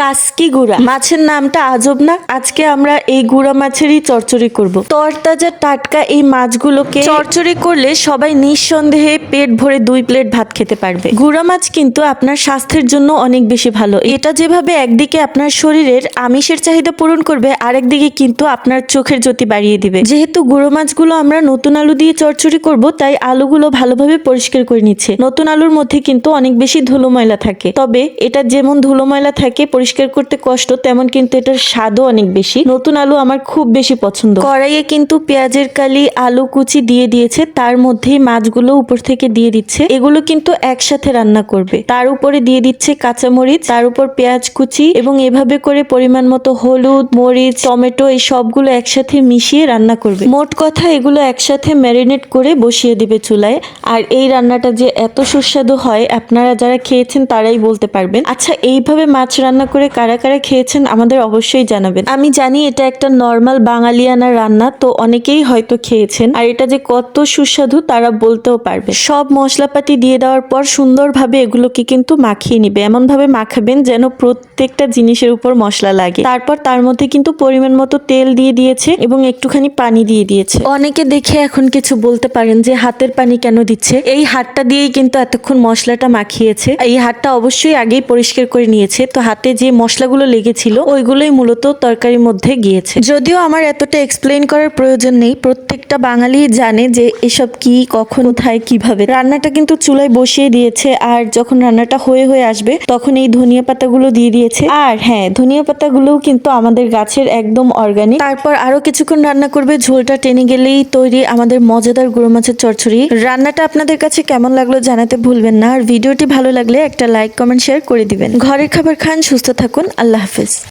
কাসকি গুড়া। মাছের নামটা আজব না? আজকে আমরা এই গুড়া মাছেরই চচ্চড়ি করব। তরতাজা টাটকা এই মাছগুলোকে চচ্চড়ি করলে সবাই নিঃসন্দেহে পেট ভরে দুই প্লেট ভাত খেতে পারবে। গুড়া মাছ কিন্তু আপনার স্বাস্থ্যের জন্য অনেক বেশি ভালো। এটা যেভাবে একদিকে আপনার শরীরের আমিষের চাহিদা পূরণ করবে, আরেকদিকে কিন্তু আপনার চোখের জ্যোতি বাড়িয়ে দিবে। যেহেতু গুঁড়ো মাছগুলো আমরা নতুন আলু দিয়ে চচ্চড়ি করব, তাই আলুগুলো ভালোভাবে পরিষ্কার করে নিচ্ছে। নতুন আলুর মধ্যে কিন্তু অনেক বেশি ধুলো ময়লা থাকে। তবে এটা যেমন ধুলো ময়লা থাকে পরিষ্কার করতে কষ্ট, তেমন কিন্তু এটার স্বাদও অনেক বেশি। নতুন আলু আমার খুব বেশি পছন্দ। কড়াইয়ে কিন্তু পেঁয়াজের কালি, আলু কুচি দিয়ে দিয়েছে। তার মধ্যেই মাছগুলো উপর থেকে দিয়ে দিচ্ছে। এগুলো কিন্তু একসাথে রান্না করবে। তার উপরে দিয়ে দিচ্ছে কাঁচামরিচ, তার উপর পেঁয়াজ কুচি এবং এভাবে করে পরিমাণ মতো হলুদ, মরিচ, টমেটো, এই সবগুলো একসাথে মিশিয়ে রান্না করবে। মোট কথা, এগুলো একসাথে ম্যারিনেট করে বসিয়ে দিবে চুলায়। আর এই রান্নাটা যে এত সুস্বাদু হয়, আপনারা যারা খেয়েছেন তারাই বলতে পারবেন। আচ্ছা এইভাবে মাছ রান্না করে কারা কারা খেয়েছেন আমাদের অবশ্যই জানাবেন। আমি জানি এটা একটা নর্মাল বাঙালিয়ানা রান্না, তো অনেকেই হয়তো খেয়েছেন। আর এটা যে কত সুস্বাদু তারা বলতেও পারবে। সব মশলাপাতি দিয়ে দেওয়ার পর সুন্দরভাবে এগুলোকে কিন্তু মাখিয়ে নিবে। এমন ভাবে মাখাবেন যেন প্রত্যেকটা জিনিসের উপর মশলা লাগে। তারপর তার মধ্যে কিন্তু পরিমাণ মতো তেল দিয়ে দিয়েছে এবং একটুখানি পানি দিয়ে দিয়েছে। অনেকে দেখে এখন কিছু বলতে পারেন যে হাতের পানি কেন দিচ্ছে? এই হাতটা দিয়েই কিন্তু এতক্ষণ মশলাটা মাখিয়েছে। এই হাতটা অবশ্যই আগেই পরিষ্কার করে নিয়েছে। তো হাতে যে মশলাগুলো লেগেছিল, ওইগুলোই মূলত তরকারির মধ্যে গিয়েছে। যদিও আমার এতটা এক্সপ্লেইন করার প্রয়োজন নেই, প্রত্যেকটা বাঙালি জানে যে এসব কি, কখন, কোথায়, কীভাবে। রান্নাটা কিন্তু চুলায় বসিয়ে দিয়েছে, আর যখন রান্নাটা হয়ে হয়ে আসবে, তখন এই ধনিয়া পাতাগুলো দিয়ে দিয়েছে। আর হ্যাঁ ধনিয়া পাতাগুলোও কিন্তু আমাদের গাছের একদম অর্গানিক তারপর আরও কিছুক্ষণ রান্না করবে, ঝোলটা টেনে গেলেই তৈরি আমাদের মজাদার গুঁড়ো মাছের চচ্চড়ি। রান্নাটা আপনাদের কাছে কেমন লাগল জানাতে ভুলবেন না, আর ভিডিওটি ভালো লাগলে একটা লাইক কমেন্ট শেয়ার করে দিবেন। ঘরের খাবার খান, সুস্থ থাকুন আল্লাহ হাফেজ